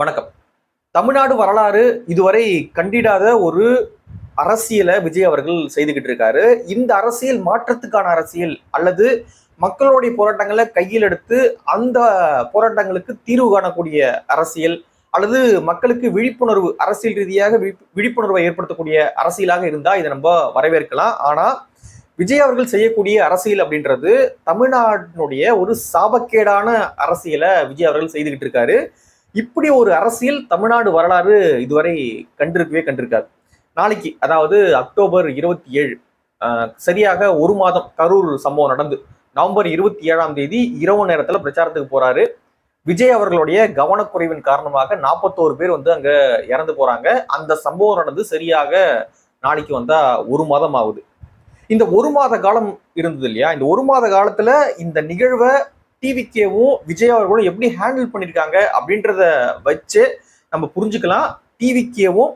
வணக்கம். தமிழ்நாடு வரலாறு இதுவரை கண்டிடாத ஒரு அரசியலை விஜய் அவர்கள் செய்துகிட்டு இருக்காரு. இந்த அரசியல் மாற்றத்துக்கான அரசியல் அல்லது மக்களுடைய போராட்டங்களை கையில் எடுத்து அந்த போராட்டங்களுக்கு தீர்வு காணக்கூடிய அரசியல் அல்லது மக்களுக்கு விழிப்புணர்வு அரசியல் ரீதியாக விழிப்புணர்வை ஏற்படுத்தக்கூடிய அரசியலாக இருந்தா இதை நம்ம வரவேற்கலாம். ஆனா விஜய் அவர்கள் செய்யக்கூடிய அரசியல் அப்படின்றது தமிழ்நாட்டினுடைய ஒரு சாபக்கேடான அரசியலை விஜய் அவர்கள் செய்துகிட்டு இருக்காரு. இப்படி ஒரு அரசியல் தமிழ்நாடு வரலாறு இதுவரை கண்டிருக்கவே கண்டிருக்காது. நாளைக்கு அதாவது அக்டோபர் இருபத்தி ஏழு சரியாக ஒரு மாதம் கரூர் சம்பவம் நடந்து நவம்பர் இருபத்தி ஏழாம் தேதி இரவு நேரத்தில் பிரச்சாரத்துக்கு போறாரு. விஜய் அவர்களுடைய கவனக்குறைவின் காரணமாக நாற்பத்தோரு பேர் வந்து அங்க இறந்து போறாங்க. அந்த சம்பவம் நடந்து சரியாக நாளைக்கு வந்தா ஒரு மாதம் ஆகுது. இந்த ஒரு மாத காலம் இருந்தது இல்லையா? இந்த ஒரு மாத காலத்துல இந்த நிகழ்வை டிவிகேவும் விஜய் அவர்களும் எப்படி ஹேண்டில் பண்ணியிருக்காங்க அப்படின்றத வச்சு நம்ம புரிஞ்சுக்கலாம். டிவிகேவும்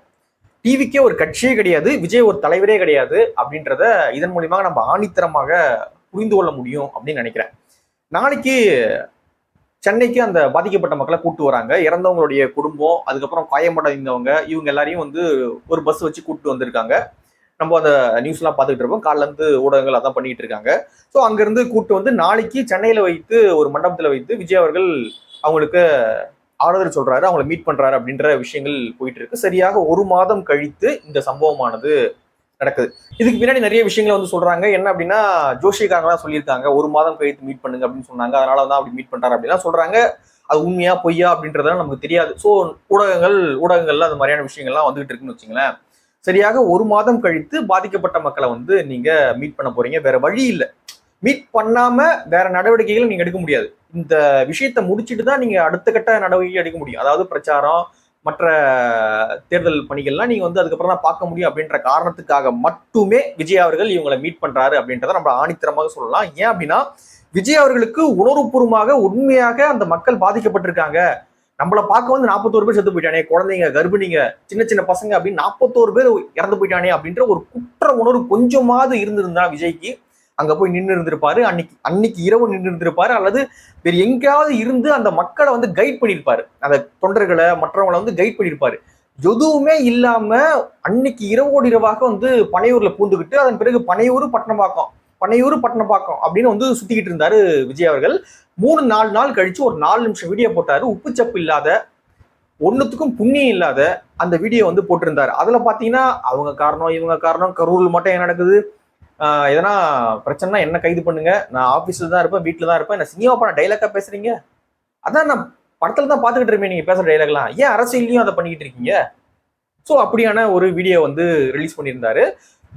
டிவிக்கே ஒரு கட்சியே கிடையாது விஜய் ஒரு தலைவரே கிடையாது அப்படின்றத இதன் மூலியமாக நம்ம ஆணித்தரமாக புரிந்து கொள்ள முடியும் அப்படின்னு நினைக்கிறேன். நாளைக்கு சென்னைக்கு அந்த பாதிக்கப்பட்ட மக்களை கூட்டு வராங்க. இறந்தவங்களுடைய குடும்பம் அதுக்கப்புறம் காயமடைந்தவங்க இவங்க எல்லாரையும் வந்து ஒரு பஸ் வச்சு கூப்பிட்டு வந்திருக்காங்க. நம்ம அந்த நியூஸ்லாம் பார்த்துக்கிட்டு இருப்போம். காலைலேருந்து ஊடகங்கள் அதான் பண்ணிட்டு இருக்காங்க. ஸோ அங்கேருந்து கூப்பிட்டு வந்து நாளைக்கு சென்னையில் வைத்து ஒரு மண்டபத்தில் வைத்து விஜய் அவர்கள் அவங்களுக்கு ஆறுதல் சொல்றாரு அவங்கள மீட் பண்றாரு அப்படின்ற விஷயங்கள் போயிட்டு இருக்கு. சரியாக ஒரு மாதம் கழித்து இந்த சம்பவமானது நடக்குது. இதுக்கு பின்னாடி நிறைய விஷயங்களை வந்து சொல்றாங்க. என்ன அப்படின்னா ஜோஷிக்காரங்களாம் சொல்லியிருக்காங்க ஒரு மாதம் கழித்து மீட் பண்ணுங்க அப்படின்னு சொன்னாங்க. அதனால தான் அப்படி மீட் பண்றாரு அப்படிலாம் சொல்றாங்க. அது உண்மையா பொய்யா அப்படின்றதெல்லாம் நமக்கு தெரியாது. ஸோ ஊடகங்கள் ஊடகங்கள்ல அந்த மாதிரியான விஷயங்கள்லாம் வந்துகிட்டு இருக்குன்னு வச்சுங்களேன். சரியாக ஒரு மாதம் கழித்து பாதிக்கப்பட்ட மக்களை வந்து நீங்க மீட் பண்ண போறீங்க. வேற வழி இல்லை. மீட் பண்ணாம வேற நடவடிக்கைகள் நீங்க எடுக்க முடியாது. இந்த விஷயத்தை முடிச்சிட்டு தான் நீங்க அடுத்த கட்ட நடவடிக்கை எடுக்க முடியும். அதாவது பிரச்சாரம் மற்ற தேர்தல் பணிகள்லாம் நீங்க வந்து அதுக்கப்புறம் தான் பார்க்க முடியும் அப்படின்ற காரணத்துக்காக மட்டுமே விஜய் அவர்கள் இவங்களை மீட் பண்றாரு அப்படின்றத நம்ம ஆணித்தரமாக சொல்லலாம். ஏன் அப்படின்னா விஜய் அவர்களுக்கு உணர்வுபூர்வமாக உண்மையாக அந்த மக்கள் பாதிக்கப்பட்டிருக்காங்க. நம்மள பார்க்க வந்து நாற்பத்தோரு பேர் செத்து போயிட்டானே குழந்தைங்க கர்ப்பிணிங்க சின்ன சின்ன பசங்க அப்படின்னு நாற்பத்தோரு பேர் இறந்து போயிட்டானே அப்படின்ற ஒரு குற்ற உணர்வு கொஞ்சமாவது இருந்திருந்தா விஜய்க்கு அங்க போய் நின்று இருந்திருப்பாரு. அன்னைக்கு அன்னைக்கு இரவு நின்று இருந்திருப்பாரு. அல்லது வேறு எங்கேயாவது இருந்து அந்த மக்களை வந்து கைட் பண்ணியிருப்பாரு. அந்த தொண்டர்களை மற்றவங்களை வந்து கைட் பண்ணியிருப்பாரு. எதுவுமே இல்லாம அன்னைக்கு இரவோடு இரவாக வந்து பனையூர்ல பூந்துக்கிட்டு அதன் பிறகு பனையூர் பட்டணப்பாக்கம் பனையூர் பட்டணப்பாக்கம் அப்படின்னு வந்து சுத்திக்கிட்டு இருந்தாரு விஜய் அவர்கள். மூணு நாலு நாள் கழிச்சு ஒரு நாலு நிமிஷம் வீடியோ போட்டாரு. உப்புச்சப்பு இல்லாத ஒன்றுத்துக்கும் புண்ணியம் இல்லாத அந்த வீடியோ வந்து போட்டிருந்தாரு. அதில் பார்த்தீங்கன்னா அவங்க காரணம் இவங்க காரணம் கரூரில் மட்டும் என்ன நடக்குது? எதனா பிரச்சனைனா என்ன கைது பண்ணுங்க? நான் ஆஃபீஸில் தான் இருப்பேன் வீட்டில் தான் இருப்பேன். நான் சினிமா படம் டைலாக்காக பேசுறீங்க? அதான் நான் படத்தில் தான் பார்த்துக்கிட்டு இருப்பேன் நீங்கள் பேசுகிற டைலாக்லாம் ஏன் அரசியல்லையும் அதை பண்ணிக்கிட்டு இருக்கீங்க? ஸோ அப்படியான ஒரு வீடியோ வந்து ரிலீஸ் பண்ணியிருந்தாரு.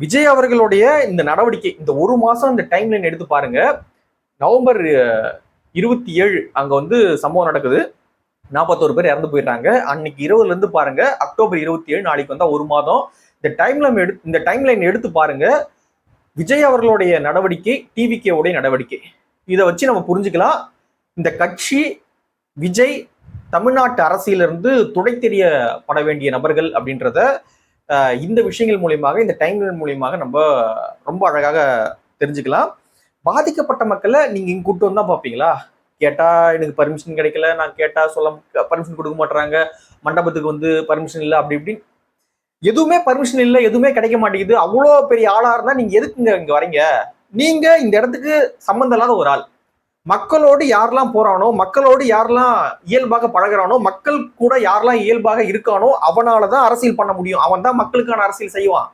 விஜய் அவர்களுடைய இந்த நடவடிக்கை இந்த ஒரு மாசம் இந்த டைம் லைன் எடுத்து பாருங்க. நவம்பர் இருபத்தி ஏழு அங்க வந்து சம்பவம் நடக்குது. நாற்பத்தோரு பேர் இறந்து போயிடுறாங்க. அன்னைக்கு இருபதுல இருந்து பாருங்க அக்டோபர் இருபத்தி ஏழு நாளைக்கு வந்தா ஒரு மாதம். இந்த டைம் லைன் எடுத்து இந்த டைம் லைன் எடுத்து பாருங்க. விஜய் அவர்களுடைய நடவடிக்கை டிவிகே உடைய நடவடிக்கை. இதை வச்சு நம்ம புரிஞ்சுக்கலாம். இந்த கட்சி விஜய் தமிழ்நாட்டு அரசியலிருந்து துடை தெரியப்பட வேண்டிய நபர்கள் அப்படின்றத இந்த விஷயங்கள் மூலியமாக இந்த டைம்லைன் மூலியமாக நம்ம ரொம்ப அழகாக தெரிஞ்சுக்கலாம். பாதிக்கப்பட்ட மக்களை நீங்க இங்க கூட்டு வந்தா பார்ப்பீங்களா? கேட்டா எனக்கு பர்மிஷன் கிடைக்கல நான் கேட்டா சொல்ல பர்மிஷன் கொடுக்க மாட்டாங்க மண்டபத்துக்கு வந்து பர்மிஷன் இல்லை அப்படி இப்படி எதுவுமே பர்மிஷன் இல்லை எதுவுமே கிடைக்க மாட்டேங்குது. அவ்வளோ பெரிய ஆளாக இருந்தால் நீங்கள் எதுக்கு எதுக்குங்க இங்கே வரீங்க? நீங்கள் இந்த இடத்துக்கு சம்மந்தம் இல்லாத ஒரு ஆள். மக்களோடு யாரெல்லாம் போறானோ மக்களோடு யாரெல்லாம் இயல்பாக பழகுறானோ மக்கள் கூட யாரெல்லாம் இயல்பாக இருக்கானோ அவனாலதான் அரசியல் பண்ண முடியும். அவன் தான் மக்களுக்கான அரசியல் செய்வான்.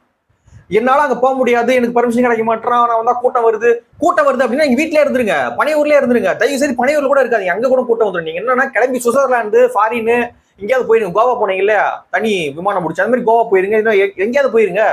என்னால அங்க போக முடியாது எனக்கு பர்மிஷன் கிடைக்க மாட்டேறான் நான் தான் கூட்டம் வருது. கூட்டம் வருது அப்படின்னா எங்க வீட்லயே இருந்துருங்க. பனையூர்லயே இருந்துருங்க. தயவு செய்து பனையூர்ல கூட இருக்காது அங்க கூட கூட்டம் வந்துடும் நீங்க என்னன்னா கிளம்பி சுவிட்சர்லாந்து ஃபாரின் எங்கேயாவது போயிருங்க. கோவா போனீங்க இல்லையா தனி விமானம் முடிச்சு அந்த மாதிரி கோவா போயிருங்க. இன்னும் எங்கேயாவது போயிருங்க.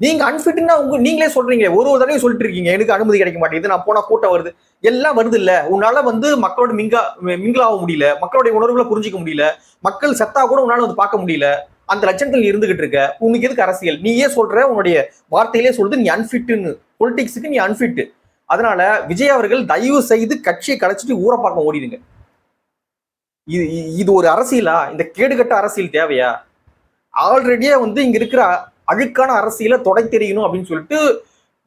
நீங்க அன்ஃபிட்னா உங்க நீங்களே சொல்றீங்க ஒரு ஒரு தடவையும் சொல்லிட்டு இருக்கீங்க. எனக்கு அனுமதி கிடைக்க மாட்டேங்குது நான் போனா கூட்டம் வருது. எல்லாம் வருது இல்ல. உன்னால வந்து மக்களோட மிங்கா மிங்கிளாக முடியல. மக்களுடைய உணர்வுகளை புரிஞ்சிக்க முடியல. மக்கள் செத்தா கூட உன்னால வந்து பார்க்க முடியல. அந்த லட்சணத்தில் இருந்துகிட்டு இருக்க. உனக்கு எதுக்கு அரசியல்? நீயே சொல்ற உன்னுடைய வார்த்தையிலே சொல்றது நீ அன்ஃபிட்டுன்னு பொலிட்டிக்ஸுக்கு நீ அன்ஃபிட்டு அதனால விஜய் அவர்கள் தயவு செய்து கட்சியை கலைச்சிட்டு ஊரை பார்க்க ஓடிடுங்க. இது இது ஒரு அரசியலா? இந்த கேடுகட்ட அரசியல் தேவையா? ஆல்ரெடியே வந்து இங்க இருக்கிற அழுக்கான அரசியலை தொடை தெரியணும் அப்படின்னு சொல்லிட்டு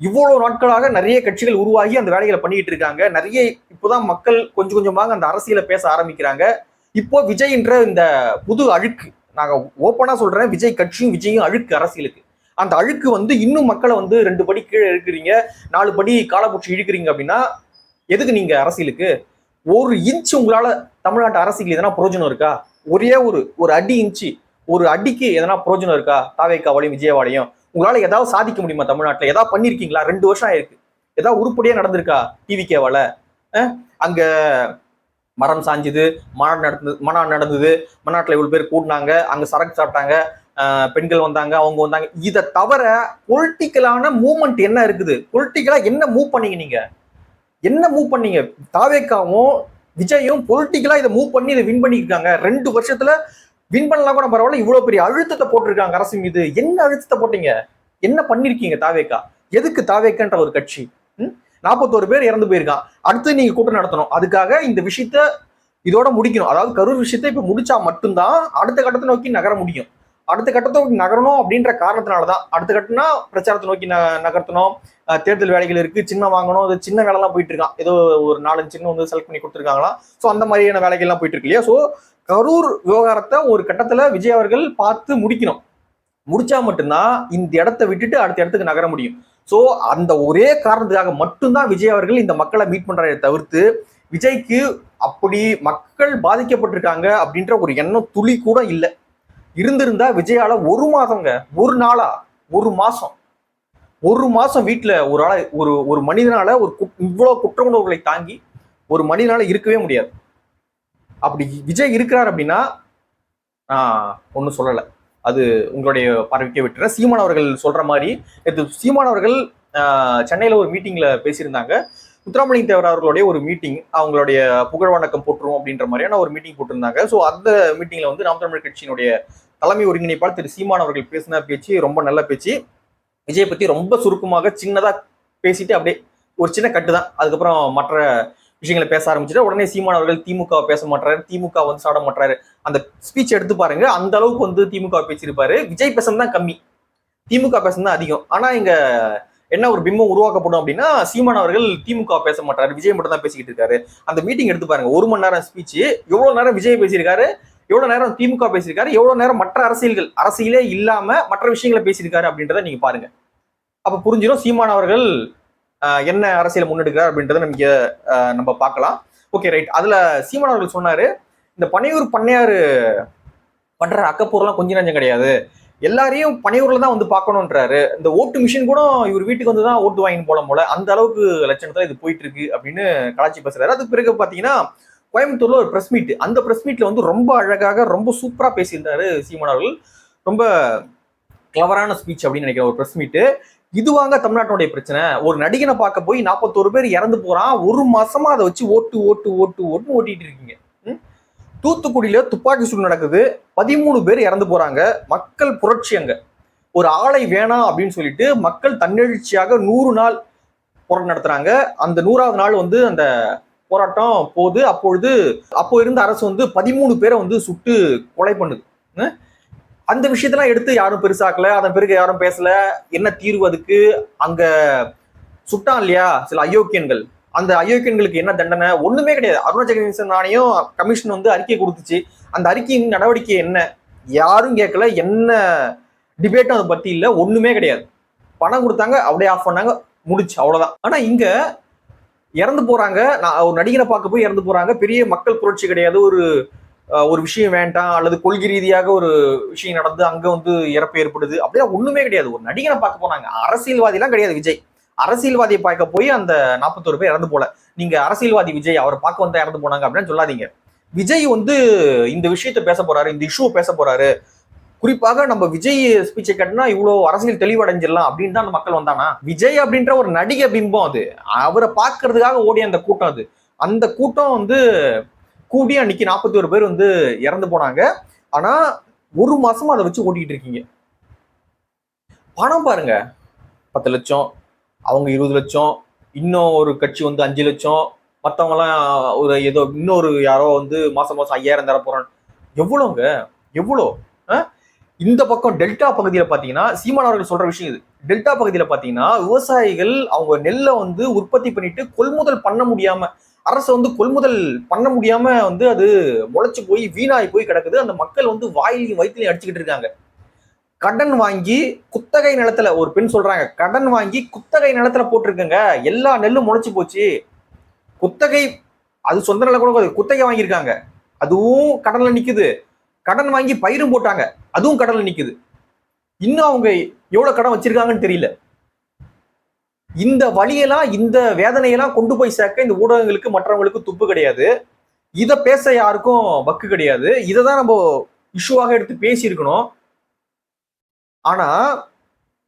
இவ்வளவு நாட்களாக நிறைய கட்சிகள் உருவாகி அந்த வேலைகளை பண்ணிட்டு இருக்காங்க. நிறைய இப்போதான் மக்கள் கொஞ்சம் கொஞ்சமாக அந்த அரசியலை பேச ஆரம்பிக்கிறாங்க. இப்போ விஜய்ன்ற இந்த புது அழுக்கு நாங்க ஓப்பனா சொல்றேன். விஜய் கட்சியும் விஜயும் அழுக்கு அரசியலுக்கு. அந்த அழுக்கு வந்து இன்னும் மக்களை வந்து ரெண்டு படி கீழே இழுக்கிறீங்க நாலு படி காலப்பூச்சி இழுக்கிறீங்க அப்படின்னா எதுக்கு நீங்க அரசியலுக்கு? ஒரு இன்ச் உங்களால தமிழ்நாட்டு அரசியல் எதனா பிரயோஜனம் இருக்கா? ஒரே ஒரு ஒரு அடி இன்ச்சு ஒரு அடிக்கு எதனா பிரயோஜனம் இருக்கா? தாவேக்காவாலையும் விஜயவாலையும். உங்களால ஏதாவது சாதிக்க முடியுமா தமிழ்நாட்டில்? ஏதாவது பண்ணிருக்கீங்களா? ரெண்டு வருஷம் ஆயிருக்கு. ஏதாவது உருப்படியா நடந்திருக்கா? டிவிகேவால அங்க மரம் சாஞ்சுது மாநாடு நடந்தது மாநாடு நடந்தது. மாநாட்டில் இவ்வளவு பேர் கூடினாங்க. அங்க சரக்கு சாப்பிட்டாங்க. பெண்கள் வந்தாங்க அவங்க வந்தாங்க. இதை தவிர பொலிட்டிக்கலான மூவ்மெண்ட் என்ன இருக்குது? பொலிட்டிக்கலா என்ன மூவ் பண்ணீங்க நீங்க? என்ன மூவ் பண்ணீங்க? தாவேக்காவும் விஜயும் பொலிட்டிக்கலா இதை மூவ் பண்ணி இதை வின் பண்ணியிருக்காங்க. ரெண்டு வருஷத்துல வின் பண்ணலாம் கூட பரவாயில்ல. இவ்வளவு பெரிய அழுத்தத்தை போட்டிருக்காங்க அரசு மீது. என்ன அழுத்தத்தை போட்டீங்க? என்ன பண்ணிருக்கீங்க தாவேக்கா? எதுக்கு தாவேக்கன்ற ஒரு கட்சி? நாற்பத்தோரு பேர் இறந்து போயிருக்கான் அடுத்து நீங்க கூட்டம் நடத்தணும். அதுக்காக இந்த விஷயத்த இதோட முடிக்கணும். அதாவது கரூர் விஷயத்தை இப்ப முடிச்சா மட்டும்தான் அடுத்த கட்டத்தை நோக்கி நகர முடியும். அடுத்த கட்டத்தை நகரணும் அப்படின்ற காரணத்தினால தான் அடுத்த கட்டம்னா பிரச்சாரத்தை நோக்கி ந- நகர்த்தணும். தேர்தல் வேலைகள் இருக்கு சின்ன வாங்கணும் அது சின்ன வேலைலாம் போயிட்டு இருக்கான் ஏதோ ஒரு நாலஞ்சு சின்னம் வந்து செலக்ட் பண்ணி கொடுத்துருக்காங்களா ஸோ அந்த மாதிரியான வேலைகள்லாம் போயிட்டு இருக்கு இல்லையா ஸோ கரூர் விவகாரத்தை ஒரு கட்டத்தில் விஜய் அவர்கள் பார்த்து முடிக்கணும். முடிச்சா மட்டும்தான் இந்த இடத்த விட்டுட்டு அடுத்த இடத்துக்கு நகர முடியும். ஸோ அந்த ஒரே காரணத்துக்காக மட்டும்தான் விஜய் அவர்கள் இந்த மக்களை மீட் பண்றதை தவிர்த்து விஜய்க்கு அப்படி மக்கள் பாதிக்கப்பட்டிருக்காங்க அப்படின்ற ஒரு எண்ணம் துளி கூட இல்லை. இருந்திருந்தா விஜயால ஒரு மாதங்க ஒரு நாளா ஒரு மாசம். ஒரு மாசம் வீட்டுல ஒரு ஆள ஒரு ஒரு மனிதனால ஒரு கு- இவ்வளவு குற்ற உணர்வுகளை தாங்கி ஒரு மனிதனால இருக்கவே முடியாது. அப்படி விஜய் இருக்கிறார் அப்படின்னா ஆஹ் ஒன்றும் சொல்லலை. அது உங்களுடைய பார்வைக்கே விட்டுறேன். சீமான் அவர்கள் சொல்ற மாதிரி நேற்று சீமான் அவர்கள் சென்னையில ஒரு மீட்டிங்ல பேசியிருந்தாங்க. முத்துராமலிங்க தேவர் அவர்களுடைய ஒரு மீட்டிங் அவங்களுடைய புகழ் வணக்கம் போட்டுரும் அப்படின்ற மாதிரியான ஒரு மீட்டிங் போட்டிருந்தாங்க. ஸோ அந்த மீட்டிங்ல வந்து நாம் தமிழர் கட்சியினுடைய தலைமை ஒருங்கிணைப்பாளர் திரு சீமான் அவர்கள் பேசின பேச்சு ரொம்ப நல்ல பேச்சு. விஜய் பத்தி ரொம்ப சுருக்கமாக சின்னதா பேசிட்டு அப்படியே ஒரு சின்ன கட்டு தான். அதுக்கப்புறம் மற்ற விஷயங்களை பேச ஆரம்பிச்சுட்டு உடனே சீமான் அவர்கள் திமுக பேச மாட்டாரு திமுக வந்து சாட மாட்டாரு அந்த ஸ்பீச் எடுத்து பாருங்க அந்த அளவுக்கு வந்து திமுக பேசியிருப்பாரு. விஜய் பேசம் தான் கம்மி. திமுக பேசம் தான் அதிகம். ஆனா இங்க என்ன ஒரு பிம்பம் உருவாக்கப்படும் அப்படின்னா சீமான் அவர்கள் திமுக பேச மாட்டாரு விஜய் மட்டும் தான் பேசிக்கிட்டு இருக்காரு. அந்த மீட்டிங் எடுத்து பாருங்க ஒரு மணி நேரம் ஸ்பீச் எவ்வளவு நேரம் விஜய் பேசியிருக்காரு எவ்வளவு நேரம் திமுக பேசியிருக்காரு எவ்வளவு நேரம் மற்ற அரசியல்கள் அரசியலே இல்லாம மற்ற விஷயங்களை பேசியிருக்காரு அப்படின்றத நீங்க பாருங்க. அப்ப புரிஞ்சிடும் சீமான் அவர்கள் என்ன அரசியல் முன்னெடுக்கிறார் அப்படின்றத நமக்கு நம்ம பார்க்கலாம். ஓகே ரைட் அதுல சீமான் அவர்கள் சொன்னாரு இந்த பனையூர் பண்ணையாறு பண்ற அக்கப்பூர்லாம் கொஞ்சம் நஞ்சம் கிடையாது. எல்லாரையும் பனையூர்ல தான் வந்து பார்க்கணுன்றாரு இந்த ஓட்டு மிஷின் கூட இவர் வீட்டுக்கு வந்து தான் ஓட்டு வாங்கி போல போல. அந்த அளவுக்கு லட்சணத்துல இது போயிட்டு இருக்கு அப்படின்னு கலாச்சி பேசுறாரு. அதுக்கு பிறகு பாத்தீங்கன்னா கோயம்புத்தூர்ல ஒரு பிரஸ் மீட் அந்த பிரஸ் மீட்ல வந்து ரொம்ப அழகாக ரொம்ப சூப்பரா பேசியிருந்தாரு சீமான் அவர்கள். ரொம்ப கிளவரான ஸ்பீச் அப்படின்னு நினைக்கிறேன் ஒரு பிரஸ் மீட்டு இதுவாங்க தமிழ்நாட்டுடைய பிரச்சனை. ஒரு நடிகனை பார்க்க போய் நாற்பத்தோரு பேர் இறந்து போறான். ஒரு மாசமா அதை வச்சு ஓட்டு ஓட்டு ஓட்டு ஓட்டுன்னு ஓட்டிட்டு இருக்கீங்க. தூத்துக்குடியில துப்பாக்கி சூடு நடக்குது. பதிமூணு பேர் இறந்து போறாங்க. மக்கள் புரட்சி அங்க. ஒரு ஆலை வேணாம் அப்படின்னு சொல்லிட்டு மக்கள் தன்னெழுச்சியாக நூறு நாள் போராட்டம் நடத்துறாங்க. அந்த நூறாவது நாள் வந்து அந்த போராட்டம் போகுது அப்பொழுது அப்போ இருந்த அரசு வந்து பதிமூணு பேரை வந்து சுட்டு கொலை பண்ணுது. அந்த விஷயத்தெல்லாம் எடுத்து யாரும் பெருசாக்கல. அதன் பிறகு யாரும் பேசல. என்ன தீர்வு அதுக்கு? அங்க சுட்டான் இல்லையா? சில அயோக்கியன்கள். அந்த அயோக்கியன்களுக்கு என்ன தண்டனை? ஒண்ணுமே கிடையாது. அருணா ஜெகதீசன் ஆணையம் கமிஷன் வந்து அறிக்கை கொடுத்துச்சு. அந்த அறிக்கையின் நடவடிக்கை என்ன? யாரும் கேட்கல. என்ன டிபேட்டும் அதை பத்தி இல்லை. ஒண்ணுமே கிடையாது. பணம் கொடுத்தாங்க. அப்படியே ஆஃப் பண்ணாங்க. முடிச்சு. அவ்வளவுதான். ஆனா இங்க இறந்து போறாங்க. நான் ஒரு நடிகனை பார்க்க போய் இறந்து போறாங்க. பெரிய மக்கள் புரட்சி கிடையாது. ஒரு ஒரு விஷயம் வேண்டாம். அல்லது கொள்கை ரீதியாக ஒரு விஷயம் நடந்து அங்க வந்து இறப்பு ஏற்படுது. அப்படியே ஒண்ணுமே கிடையாது. ஒரு நடிகனை பார்க்க போனாங்க. அரசியல்வாதிலாம் கிடையாது விஜய். அரசியல்வாதியை பார்க்க போய் அந்த நாற்பத்தோரு பேர் இறந்து போல. நீங்க அரசியல்வாதி விஜய் அவரை பார்க்க வந்தா இறந்து போனாங்க அப்படின்னு சொல்லாதீங்க. விஜய் வந்து இந்த விஷயத்த பேச போறாரு இந்த இஷ்யூ பேச போறாரு. குறிப்பாக நம்ம விஜய் ஸ்பீச்சை கட்டினா இவ்வளோ அரசியல் தெளிவடைஞ்சிடலாம் அப்படின்னு தான் அந்த மக்கள் வந்தானா? விஜய் அப்படின்ற ஒரு நடிகை பிம்பம் அது. அவரை பார்க்கறதுக்காக ஓடிய அந்த கூட்டம் அது. அந்த கூட்டம் வந்து கூடி அன்னைக்கு நாற்பத்தி ஒரு பேர் வந்து இறந்து போனாங்க. ஆனா ஒரு மாசமா அதை வச்சு ஓட்டிக்கிட்டு இருக்கீங்க. பணம் பாருங்க. பத்து லட்சம் அவங்க இருபது லட்சம் இன்னும் ஒரு கட்சி வந்து அஞ்சு லட்சம் மற்றவங்கலாம் ஒரு ஏதோ இன்னொரு யாரோ வந்து மாசம் மாசம் ஐயாயிரம் தர போறான். எவ்வளோங்க எவ்வளோ? இந்த பக்கம் டெல்டா பகுதியில் பார்த்தீங்கன்னா சீமான் அவர்கள் சொல்ற விஷயம் இது. டெல்டா பகுதியில் பார்த்தீங்கன்னா விவசாயிகள் அவங்க நெல்லை வந்து உற்பத்தி பண்ணிட்டு கொள்முதல் பண்ண முடியாம அரசு வந்து கொள்முதல் பண்ண முடியாம வந்து அது முளைச்சு போய் வீணாகி போய் கிடக்குது. அந்த மக்கள் வந்து வாயிலையும் வயிற்றுலையும் அடிச்சுக்கிட்டு இருக்காங்க. கடன் வாங்கி குத்தகை நிலத்துல ஒரு பெண் சொல்றாங்க கடன் வாங்கி குத்தகை நிலத்துல போட்டிருக்குங்க. எல்லா நெல்லும் முளைச்சு போச்சு. குத்தகை அது சொந்த நில கூட குத்தகை வாங்கியிருக்காங்க. அதுவும் கடல்ல நிக்குது. கடன் வாங்கி பயிரும் போட்டாங்க அதுவும் கடல்ல நிக்குது. இன்னும் அவங்க எவ்வளவு கடன் வச்சிருக்காங்கன்னு தெரியல. இந்த வழியெல்லாம் இந்த வேதனையெல்லாம் கொண்டு போய் சேர்க்க இந்த ஊடகங்களுக்கு மற்றவங்களுக்கு துப்பு கிடையாது. இதை பேச யாருக்கும் வக்கு கிடையாது. இதை தான் நம்ம இஷ்யூவாக எடுத்து பேசியிருக்கணும். ஆனா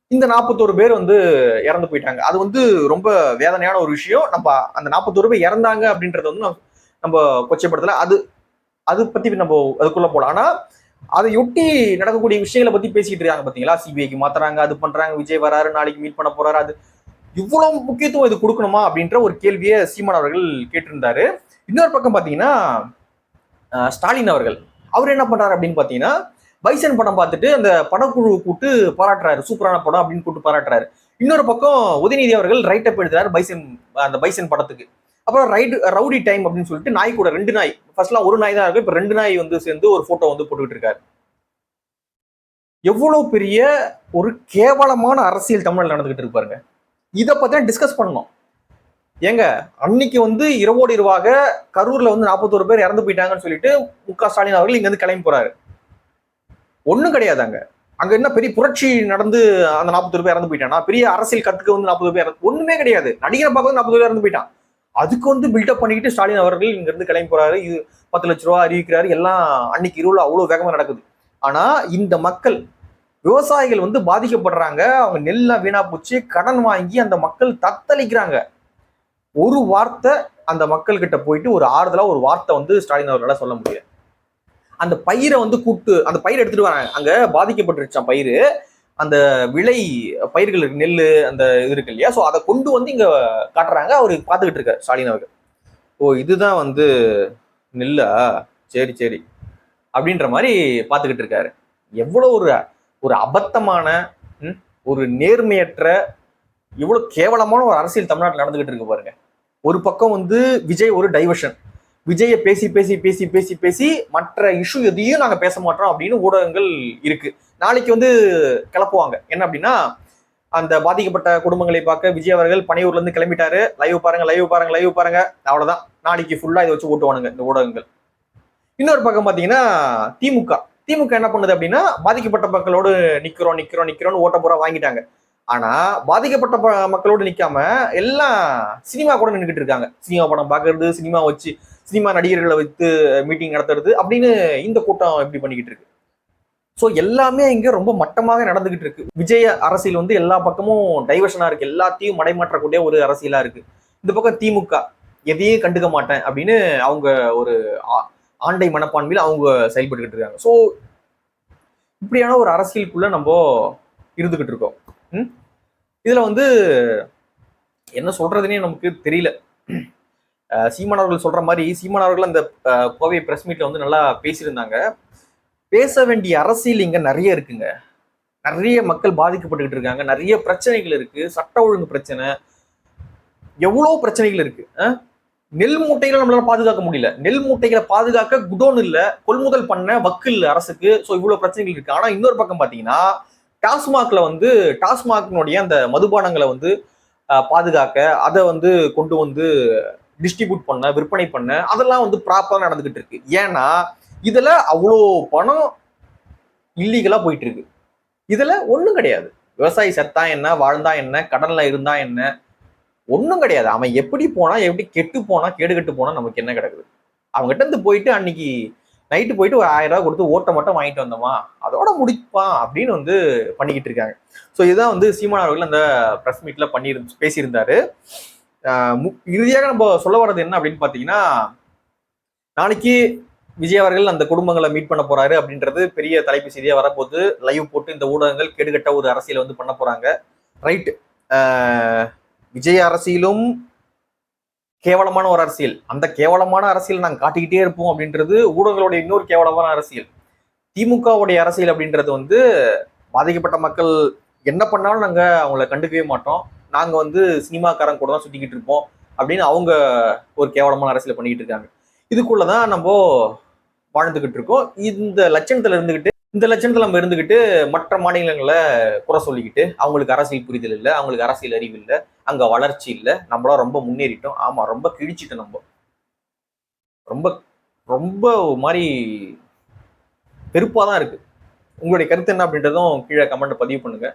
இந்த நாற்பத்தோரு பேர் வந்து இறந்து போயிட்டாங்க. அது வந்து ரொம்ப வேதனையான ஒரு விஷயம். நம்ம அந்த நாற்பத்தோரு பேர் இறந்தாங்க அப்படின்றத வந்து நம்ம- நம்ம கொச்சைப்படுத்தல. அது அது பத்தி நம்ம அதுக்குள்ள போலாம். ஆனா அதையொட்டி நடக்கக்கூடிய விஷயங்களை பத்தி பேசிட்டு இருக்காங்க பாத்தீங்களா? சிபிஐக்கு மாத்துறாங்க அது பண்றாங்க விஜய் வராரு நாளைக்கு மீட் பண்ண போறாரு. அது இவ்வளவு முக்கியத்துவம் இது கொடுக்கணுமா அப்படின்ற ஒரு கேள்வியை சீமான் அவர்கள் கேட்டிருந்தாரு. இன்னொரு பக்கம் பாத்தீங்கன்னா ஸ்டாலின் அவர்கள். அவர் என்ன பண்றாரு அப்படின்னு பாத்தீங்கன்னா பைசன் படம் பார்த்துட்டு அந்த படக்குழு கூட்டு பாராட்டுறாரு. சூப்பரான படம் அப்படின்னு கூட்டு பாராட்டுறாரு. இன்னொரு பக்கம் உதயநிதி அவர்கள் ரைட் அப் எழுதுறாரு பைசன் அந்த பைசன் படத்துக்கு. அப்புறம் ரைடு ரவுடி டைம் அப்படின்னு சொல்லிட்டு நாய் கூட ரெண்டு நாய். ஃபர்ஸ்ட்லாம் ஒரு நாய் தான் இருக்கும் இப்போ ரெண்டு நாய் வந்து சேர்ந்து ஒரு ஃபோட்டோ வந்து போட்டுக்கிட்டு இருக்காரு. எவ்வளோ பெரிய ஒரு கேவலமான அரசியல் தமிழில் நடந்துகிட்டு இருப்பாருங்க இதை பத்தி டிஸ்கஸ் பண்ணோம் ஏங்க அன்னைக்கு வந்து இரவோடு இரவாக கரூரில் வந்து நாற்பத்தோரு பேர் இறந்து போயிட்டாங்கன்னு சொல்லிட்டு மு க ஸ்டாலின் அவர்கள் இங்கேருந்து கிளம்பி போறாரு. ஒன்றும் கிடையாது அங்க என்ன பெரிய புரட்சி நடந்து அந்த நாற்பது பேர் இறந்து போயிட்டானா? பெரிய அரசியல் கத்துக்க வந்து நாற்பது பேர் இறந்து- ஒண்ணுமே கிடையாது. நடிகரை பார்க்க நாற்பது பேர் இறந்து போயிட்டான். அதுக்கு வந்து பில்டப் பண்ணிக்கிட்டு ஸ்டாலின் அவர்கள் இங்க இருந்து கிளம்பி போறாரு. இது பத்து லட்ச ரூபா அறிவிக்கிறாரு. எல்லாம் அன்னைக்கு இருவில் அவ்வளவு வேகமா நடக்குது. ஆனா இந்த மக்கள் விவசாயிகள் வந்து பாதிக்கப்படுறாங்க. அவங்க நெல்லாம் வீணா போச்சு. கடன் வாங்கி அந்த மக்கள் தத்தளிக்கிறாங்க. ஒரு வார்த்தை அந்த மக்கள் கிட்ட போயிட்டு ஒரு ஆறுதலா ஒரு வார்த்தை வந்து ஸ்டாலின் அவர்களால் சொல்ல முடியாது அந்த பயிரை வந்து கூட்டு அந்த பயிர் எடுத்துட்டு வராங்க. அங்க பாதிக்கப்பட்டுருச்சான் பயிர் அந்த விளை பயிர்கள் இருக்கு நெல் அந்த இது இருக்கு இல்லையா? ஸோ அதை கொண்டு வந்து இங்க காட்டுறாங்க. அவரு பார்த்துக்கிட்டு இருக்காரு ஸ்டாலின் அவர்கள். ஓ இதுதான் வந்து நெல்லா? சரி சரி. அப்படின்ற மாதிரி பார்த்துக்கிட்டு இருக்காரு. எவ்வளோ ஒரு ஒரு அபத்தமான ஒரு நேர்மையற்ற எவ்வளோ கேவலமான ஒரு அரசியல் தமிழ்நாட்டில் நடந்துகிட்டு இருக்கு பாருங்க. ஒரு பக்கம் வந்து விஜய் ஒரு டைவர்ஷன் விஜயை பேசி பேசி பேசி பேசி பேசி மற்ற இஷ்யூ எதையும் நாங்க பேச மாட்டோம் அப்படின்னு ஊடகங்கள் இருக்கு. நாளைக்கு வந்து கிளப்புவாங்க. என்ன அப்படின்னா அந்த பாதிக்கப்பட்ட குடும்பங்களை பார்க்க விஜய் அவர்கள் பனையூர்ல இருந்து கிளம்பிட்டாரு. லைவ் பாருங்க லைவ் பாருங்க லைவ் பாருங்க. அவ்வளவுதான். நாளைக்கு ஃபுல்லா இதை வச்சு ஓட்டுவானுங்க இந்த ஊடகங்கள். இன்னொரு பக்கம் பாத்தீங்கன்னா திமுக. திமுக என்ன பண்ணுது அப்படின்னா பாதிக்கப்பட்ட மக்களோடு நிக்கிறோம் நிக்கிறோம் நிக்கிறோம்னு ஓட்ட பூரா வாங்கிட்டாங்க. ஆனா பாதிக்கப்பட்ட ப- மக்களோடு நிக்காம எல்லாம் சினிமா கூட நின்றுட்டு இருக்காங்க. சினிமா படம் பாக்குறது சினிமா வச்சு சினிமா நடிகர்களை வைத்து மீட்டிங் நடத்துறது அப்படின்னு இந்த கூட்டம் எப்படி பண்ணிக்கிட்டு இருக்கு. ஸோ எல்லாமே இங்க ரொம்ப மட்டமாக நடந்துகிட்டு இருக்கு. விஜய அரசியல் வந்து எல்லா பக்கமும் டைவர்ஷனா இருக்கு. எல்லாத்தையும் மடைமாற்றக்கூடிய ஒரு அரசியலா இருக்கு. இந்த பக்கம் திமுக எதையும் கண்டுக்க மாட்டேன் அப்படின்னு அவங்க ஒரு ஆ- ஆண்டை மனப்பான்மையில் அவங்க செயல்பட்டுக்கிட்டு இருக்காங்க. ஸோ இப்படியான ஒரு அரசியலுக்குள்ள நம்ம இருந்துகிட்டு இருக்கோம். இதில் வந்து என்ன சொல்கிறதுனே நமக்கு தெரியல. சீமான் அவர்கள் சொல்கிற மாதிரி சீமான் அவர்கள் அந்த கோவை ப்ரெஸ் மீட்டில் வந்து நல்லா பேசியிருந்தாங்க. பேச வேண்டிய அரசியல் இங்கே நிறைய இருக்குங்க. நிறைய மக்கள் பாதிக்கப்பட்டுக்கிட்டு இருக்காங்க. நிறைய பிரச்சனைகள் இருக்குது சட்ட ஒழுங்கு பிரச்சனை. எவ்வளோ பிரச்சனைகள் இருக்குது நெல் மூட்டைகளை நம்மளால பாதுகாக்க முடியல. நெல் மூட்டைகளை பாதுகாக்க குடோன் இல்லை கொள்முதல் பண்ண வக்கு இல்லை அரசுக்கு. ஸோ இவ்வளோ பிரச்சனைகள் இருக்குது ஆனால் இன்னொரு பக்கம் பார்த்தீங்கன்னா டாஸ்மாக்ல வந்து டாஸ்மாக்னுடைய அந்த மதுபானங்களை வந்து பாதுகாக்க அதை வந்து கொண்டு வந்து டிஸ்ட்ரிபியூட் பண்ண விற்பனை பண்ண அதெல்லாம் வந்து ப்ராப்பராக நடந்துகிட்டு இருக்கு. ஏன்னா இதுல அவ்வளோ பணம் இல்லீகலா போயிட்டு இருக்கு. இதுல ஒன்றும் கிடையாது. விவசாயி செத்தா என்ன வாழ்ந்தா என்ன கடல்ல இருந்தா என்ன ஒன்றும் கிடையாது. அவன் எப்படி போனா எப்படி கெட்டு போனா கேடு கெட்டு போனா நமக்கு என்ன கிடக்குது? அவங்ககிட்ட இருந்து போயிட்டு அன்னைக்கு நைட்டு போயிட்டு ஒரு ஆயிரம் ரூபா கொடுத்து ஓட்டை மட்டும் வாங்கிட்டு வந்தோமா? அதோட முடிப்பான் அப்படின்னு வந்து பண்ணிக்கிட்டு இருக்காங்க. ஸோ இதுதான் வந்து சீமான் அவர்கள் அந்த ப்ரெஸ் மீட்ல பண்ணி பேசியிருந்தாரு. மு- இறுதியாக நம்ம சொல்ல வர்றது என்ன அப்படின்னு பார்த்தீங்கன்னா நாளைக்கு விஜய் அவர்கள் அந்த குடும்பங்களை மீட் பண்ண போறாரு அப்படின்றது பெரிய தலைப்பு செய்தியாக வரப்போகுது. லைவ் போட்டு இந்த ஊடகங்கள் கேடுகட்ட ஒரு அரசியல் வந்து பண்ண போறாங்க. ரைட் விஜய் அரசியலும் கேவலமான ஒரு அரசியல். அந்த கேவலமான அரசியல் நாங்கள் காட்டிக்கிட்டே இருப்போம் அப்படின்றது ஊடகங்களுடைய இன்னொரு கேவலமான அரசியல். திமுகவுடைய அரசியல் அப்படின்றது வந்து பாதிக்கப்பட்ட மக்கள் என்ன பண்ணாலும் நாங்கள் அவங்கள கண்டுக்கவே மாட்டோம். நாங்கள் வந்து சினிமாக்காரங்க கூட தான் சுற்றிக்கிட்டு இருப்போம் அப்படின்னு அவங்க ஒரு கேவலமான அரசியல் பண்ணிக்கிட்டு இருக்காங்க. இதுக்குள்ளதான் நம்ம வாழ்ந்துக்கிட்டு இருக்கோம். இந்த லட்சணத்தில் இருந்துக்கிட்டு இந்த லட்சணத்தில் நம்ம இருந்துக்கிட்டு மற்ற மாநிலங்களை குறை சொல்லிக்கிட்டு அவங்களுக்கு அரசியல் புரிதல் இல்லை அவங்களுக்கு அரசியல் அறிவு இல்லை. அங்க வளர்ச்சி இல்லை. நம்மளாம் ரொம்ப முன்னேறிட்டோம். ஆமா ரொம்ப கிழிச்சிட்டோம் நம்ம. ரொம்ப ரொம்ப ஒரு மாதிரி வெறுப்பா தான் இருக்கு. உங்களுடைய கருத்து என்ன அப்படின்றதும் கீழே கமெண்ட் பதிவு பண்ணுங்க.